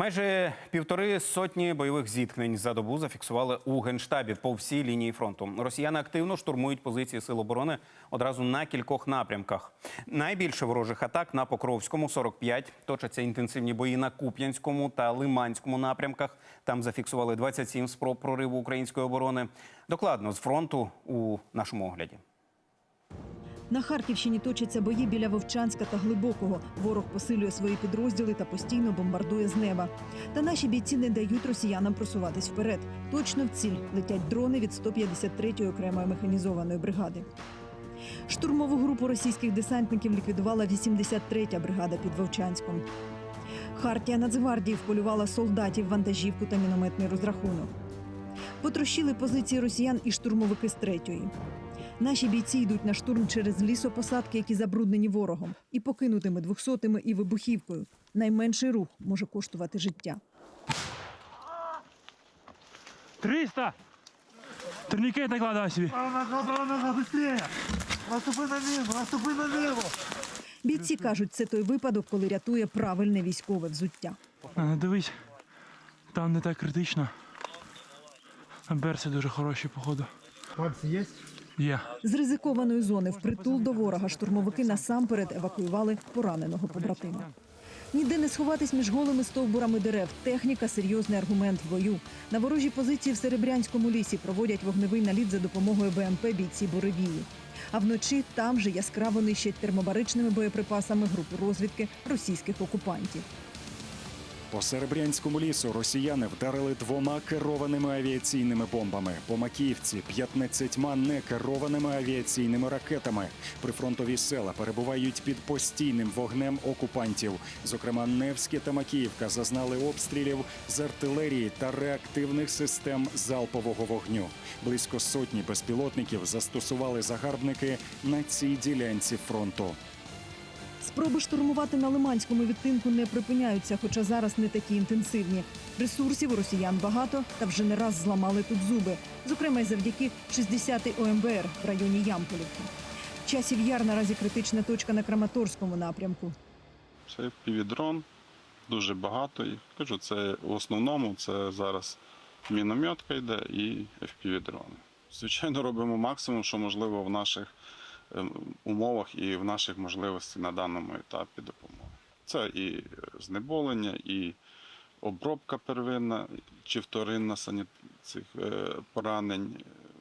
Майже півтори сотні бойових зіткнень за добу зафіксували у генштабі по всій лінії фронту. Росіяни активно штурмують позиції сил оборони одразу на кількох напрямках. Найбільше ворожих атак на Покровському 45, точаться інтенсивні бої на Куп'янському та Лиманському напрямках. Там зафіксували 27 спроб прориву української оборони. Докладно з фронту у нашому огляді. На Харківщині точаться бої біля Вовчанська та Глибокого. Ворог посилює свої підрозділи та постійно бомбардує з неба. Та наші бійці не дають росіянам просуватись вперед. Точно в ціль летять дрони від 153-ї окремої механізованої бригади. Штурмову групу російських десантників ліквідувала 83-я бригада під Вовчанськом. Хартія Нацгвардії вполювала солдатів, вантажівку та мінометний розрахунок. Потрощили позиції росіян і штурмовики з третьої. Наші бійці йдуть на штурм через лісопосадки, які забруднені ворогом, і покинутими двохсотими і вибухівкою. Найменший рух може коштувати життя. 300! Турникет накладывай себе. Назад, назад, быстрее! Наступи на небо, наступи на небо! Бійці кажуть, це той випадок, коли рятує правильне військове взуття. А, Дивись, там не так критично. Берці дуже хороші, походу. Пальцы есть? Є. З ризикованої зони впритул до ворога штурмовики насамперед евакуювали пораненого побратима. Ніде не сховатись між голими стовбурами дерев. Техніка серйозний аргумент в бою. На ворожі позиції в Серебрянському лісі проводять вогневий наліт за допомогою БМП бійці Буревії. А вночі там же яскраво нищать термобаричними боєприпасами групу розвідки російських окупантів. По Серебрянському лісу росіяни вдарили двома керованими авіаційними бомбами. По Макіївці 15 некерованими авіаційними ракетами. Прифронтові села перебувають під постійним вогнем окупантів. Зокрема, Невське та Макіївка зазнали обстрілів з артилерії та реактивних систем залпового вогню. Близько сотні безпілотників застосували загарбники на цій ділянці фронту. Спроби штурмувати на Лиманському відтинку не припиняються, хоча зараз не такі інтенсивні. Ресурсів у росіян багато та вже не раз зламали тут зуби, зокрема й завдяки 60-й ОМБР в районі Ямполівки. Часів яр наразі критична точка на Краматорському напрямку. Це півдрон, дуже багато їх. Кажу, це в основному це зараз мінометка йде і FPV-дрони. Звичайно, робимо максимум, що можливо в наших умовах і в наших можливостях на даному етапі допомоги. Це і е, знеболення, і обробка первинна чи вторинна цих е, поранень,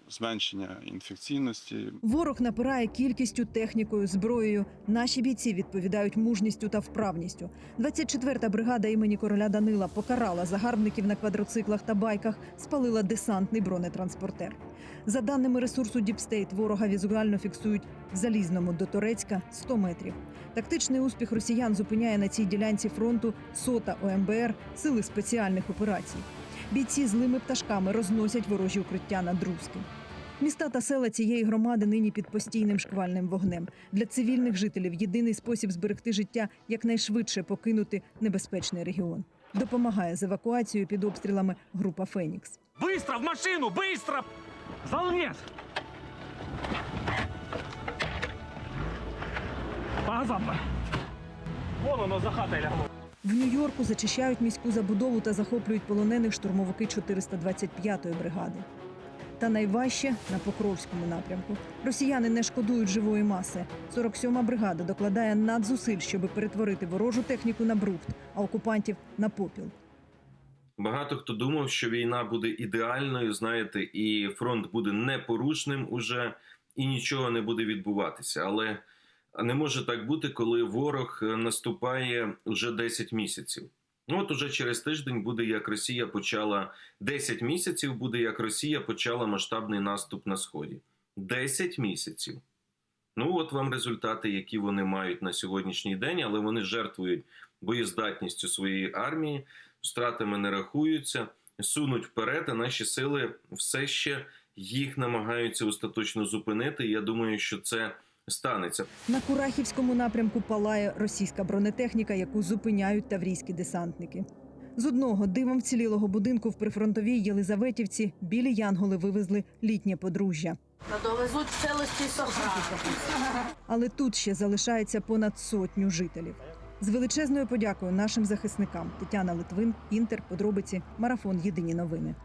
зменшення інфекційності, Ворог напирає кількістю, технікою, зброєю. Наші бійці відповідають мужністю та вправністю. 24-та бригада імені короля Данила покарала загарбників на квадроциклах та байках, спалила десантний бронетранспортер. За даними ресурсу Діпстейт, ворога візуально фіксують в залізному до Торецька 100 метрів. Тактичний успіх росіян зупиняє на цій ділянці фронту сота ОМБР сили спеціальних операцій. Бійці злими пташками розносять ворожі укриття над Руським. Міста та села цієї громади нині під постійним шквальним вогнем. Для цивільних жителів єдиний спосіб зберегти життя якнайшвидше покинути небезпечний регіон. Допомагає з евакуацією під обстрілами група Фенікс. Быстро в машину! Быстро! Залез! По! Вон воно за хатою лягло. В Нью-Йорку зачищають міську забудову та захоплюють полонених штурмовики 425-ї бригади. Та найважче на Покровському напрямку. Росіяни не шкодують живої маси. 47-ма бригада докладає надзусиль, щоб перетворити ворожу техніку на брухт, а окупантів на попіл. Багато хто думав, що війна буде ідеальною, знаєте, і фронт буде непорушним уже, і нічого не буде відбуватися. Але не може так бути, коли ворог е, наступає вже 10 місяців. Ну, от уже через тиждень буде як Росія почала 10 місяців, буде як Росія почала масштабний наступ на сході. 10 місяців. Ну, от вам результати, які вони мають на сьогоднішній день, але вони жертвують боєздатністю своєї армії, втратами не рахуються, сунуть вперед, а наші сили все ще їх намагаються остаточно зупинити. Я думаю, що це станеться. На Курахівському напрямку палає російська бронетехніка, яку зупиняють таврійські десантники. З одного дивом вцілілого будинку в прифронтовій Єлизаветівці білі янголи вивезли літнє подружжя. Довезуть в целості і. Але тут ще залишається понад сотню жителів. З величезною подякою нашим захисникам Тетяна Литвин, Інтер, подробиці, марафон Єдині новини.